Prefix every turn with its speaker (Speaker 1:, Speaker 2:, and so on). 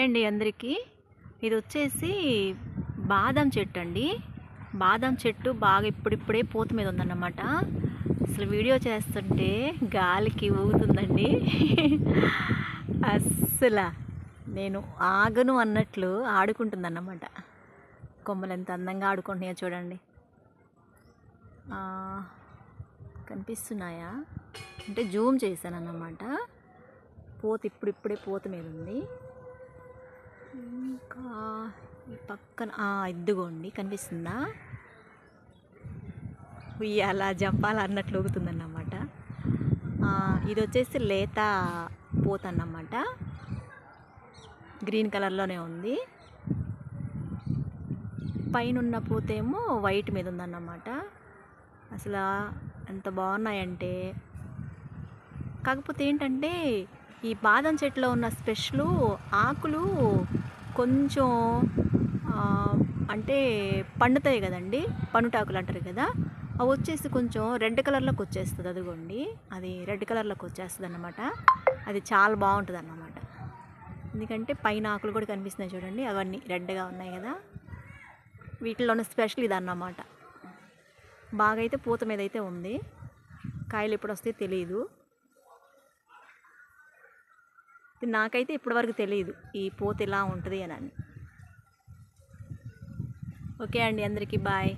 Speaker 1: Hi అండి అందరికీ. ఇది వచ్చేసి బాదం చెట్టు అండి బాదం చెట్టు బాగా ఇప్పుడిప్పుడే పూత మీద ఉందన్నమాట. అసలు వీడియో చేస్తుంటే గాలికి ఊగుతుందండి. అస్సలు. నేను ఆగను అన్నట్లు ఆడుకుంటుందన్నమాట. కొమ్మలు ఎంత అందంగా ఆడుకుంటున్నాయో చూడండి. కనిపిస్తున్నాయా? అంటే జూమ్ చేశాను అన్నమాట పూత ఇప్పుడిప్పుడే పూత మీద ఉంది. ఇంకా ఈ పక్కన ఆ, ఇదిగోండి కనిపిస్తుందా? ఉయ్యాల జంపాల అన్నట్లు ఊగుతుందన్నమాట. ఇది వచ్చేసి లేత పూత అన్నమాట గ్రీన్ కలర్లోనే ఉంది. పైన ఉన్న పూతేమో వైట్ మీద ఉందన్నమాట అసలు ఎంత బాగున్నాయంటే కాకపోతే ఏంటంటే ఈ బాదం చెట్టులో ఉన్న స్పెషల్ ఆకులు కొంచెం అంటే పండుతాయి కదండి పనుటాకులు అంటారు కదా అవి వచ్చేసి కొంచెం రెడ్ కలర్లోకి వచ్చేస్తుంది అదిగోండి అది రెడ్ కలర్లోకి వచ్చేస్తుంది అన్నమాట అది చాలా బాగుంటుంది అన్నమాట ఎందుకంటే పైన ఆకులు కూడా కనిపిస్తున్నాయి చూడండి అవన్నీ రెడ్గా ఉన్నాయి కదా. వీటిలో ఉన్న స్పెషల్ ఇది అన్నమాట బాగా అయితే పూత మీద అయితే ఉంది. కాయలు ఎప్పుడు వస్తాయి తెలియదు ఇది నాకైతే ఇప్పటివరకు తెలియదు ఈ పోత ఇలా ఉంటుంది అని. ఓకే అండి అందరికీ బాయ్.